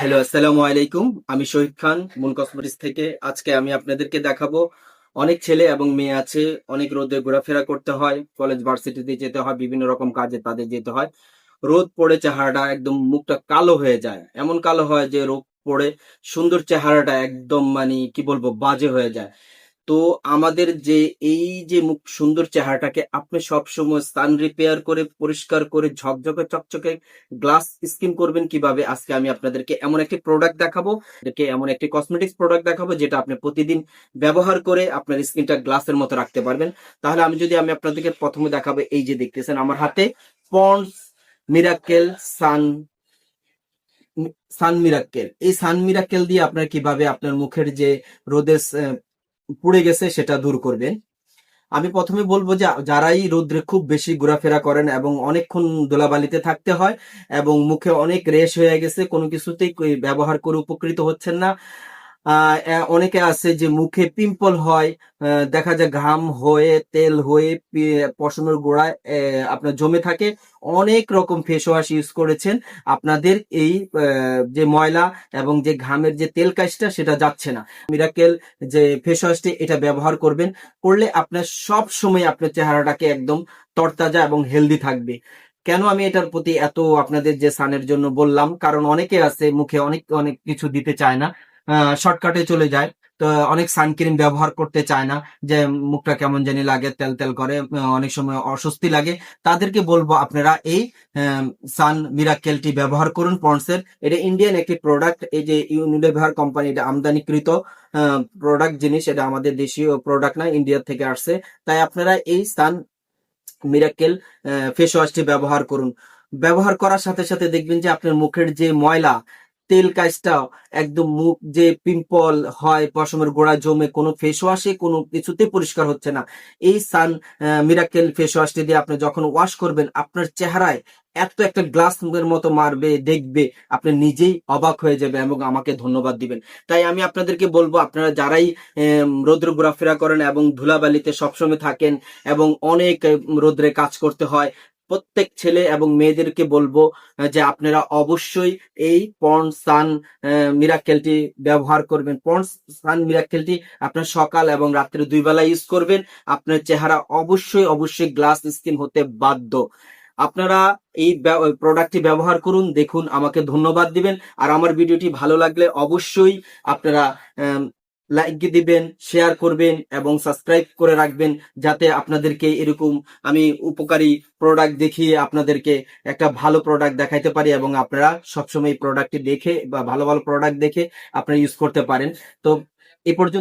Hello আসসালামু আলাইকুম। আমি শহীদ খান মুন কসমেটিক্স থেকে। আজকে আমি আপনাদেরকে দেখাবো, অনেক ছেলে এবং মেয়ে আছে, অনেক রোদে ঘোরাফেরা করতে হয়, কলেজ ভার্সিটিতে যেতে হয়, বিভিন্ন রকম কাজে তাদের যেতে হয়। রোদ পড়ে চেহারাটা একদম মুখটা কালো হয়ে যায়। এমন কালো হয় যে রোদ পড়ে সুন্দর চেহারাটা একদম মানে কি বলব, বাজে হয়ে যায়। তো আমাদের যে এই যে মুখ সুন্দর চেহারাটাকে আপনি সবসময় সান রিপেয়ার করে, পরিষ্কার করে, ঝকঝকে, চকচকে গ্লাস স্কিন করবেন কীভাবে? আজকে আমি আপনাদেরকে এমন একটি প্রোডাক্ট দেখাবো। এমন একটি কসমেটিক্স প্রোডাক্ট দেখাবো যেটা আপনি প্রতিদিন ব্যবহার করে আপনার স্কিনটা গ্লাসের মতো রাখতে পারবেন। তাহলে আমি যদি আমি আপনাদেরকে প্রথমে দেখাবো, এই যে দেখতেছেন আমার হাতে Pond's miracle sun sun miracle এই সান মিরাক্কেল দিয়ে আপনার কীভাবে আপনার মুখের যে রোদের পুড়ে গেছে, সেটা দূর করবে আমি প্রথমে বলব যে, যারাই রোদ্রে খুব বেশি ঘোরাফেরা করেন এবং অনেকক্ষণ দোলাবালিতে থাকতে হয় এবং মুখে অনেক রেশ হয়ে গেছে, কোনো কিছুতেই ব্যবহার করে উপকৃত হচ্ছেন না। অনেকে আছে যে মুখে পিম্পল হয় দেখা যায় ঘাম হয়ে, তেল হয়ে পশমের গোড়ায় আপনার জমে থাকে। অনেক রকম ফেস ওয়াশ ইউজ করেছেন। আপনাদের এই যে ময়লা এবং যে ঘামের যে তেল কাজটা, সেটা যাচ্ছে না। মিরাকেল যে ফেস ওয়াশটি এটা ব্যবহার করবেন। করলে আপনার সব সময় আপনার চেহারাটাকে একদম তরতাজা এবং হেলদি থাকবে। কেন আমি এটার প্রতি এত আপনাদের যে সানের জন্য বললাম? কারণ অনেকে আছে, মুখে অনেক অনেক কিছু দিতে চায় না। শর্টকাটে চলে যায়। তো অনেক সানক্রিম ব্যবহার করতে চায় না, যে মুখটা কেমন জানি লাগে তেল তেল করে অনেক সময় অস্বস্তি লাগে। তাদেরকে বলব আপনারা এই সান মিরাকেলটি ব্যবহার করুন পন্ডসের এটা ইন্ডিয়ান একটি প্রোডাক্ট এই যে ইউনিলিভার কোম্পানি এটা আমদানিকৃত প্রোডাক্ট জিনিস। এটা আমাদের দেশীয় প্রোডাক্ট না ইন্ডিয়া থেকে আসছে। তাই আপনারা এই সান মিরাকেল ফেস ওয়াশটি ব্যবহার করুন। ব্যবহার করার সাথে সাথে দেখবেন যে আপনার মুখের যে ময়লা তেল কাজটা একদম মুখ যে পিম্পল হয়, পশমের গোড়া জমে, কোনো ফেস ওয়াশে কোনো কিছুতে পরিষ্কার হচ্ছে না। এই সান মিরাকেল ফেস ওয়াশটি দিয়ে আপনি যখন ওয়াশ করবেন, আপনার চেহারায় এত একটা গ্লাস মুখের মতো মারবে, দেখবে, আপনি নিজেই অবাক হয়ে যাবে এবং আমাকে ধন্যবাদ দিবেন। তাই আমি আপনাদেরকে বলব, আপনারা যারাই রৌদ্র ঘোরাফেরা করেন এবং ধুলাবালিতে সবসময় থাকেন এবং অনেক রৌদ্রে কাজ করতে হয় প্রত্যেক ছেলে এবং মেয়েদেরকে বলব যে আপনারা অবশ্যই এই পন্ড সান মিরাকেলটি ব্যবহার করবেন। পন্ড সান মিরাকেলটি আপনার সকাল এবং রাত্রে দুই বেলা ইউজ করবেন। আপনার চেহারা অবশ্যই অবশ্যই গ্লাস স্কিন হতে বাধ্য। আপনারা এই প্রোডাক্টটি ব্যবহার করুন, দেখুন, আমাকে ধন্যবাদ দিবেন। আর আমার ভিডিওটি ভালো লাগলে অবশ্যই আপনারা লাইক দিবেন শেয়ার করবেন এবং সাবস্ক্রাইব করে রাখবেন যাতে আপনাদেরকে এরকম আমি উপকারী প্রোডাক্ট দেখিয়ে আপনাদেরকে একটা ভালো প্রোডাক্ট দেখাইতে পারি এবং আপনারা সবসময় এই প্রোডাক্টটি দেখে বা ভালো ভালো প্রোডাক্ট দেখে আপনারা ইউজ করতে পারেন। তো এ পর্যন্ত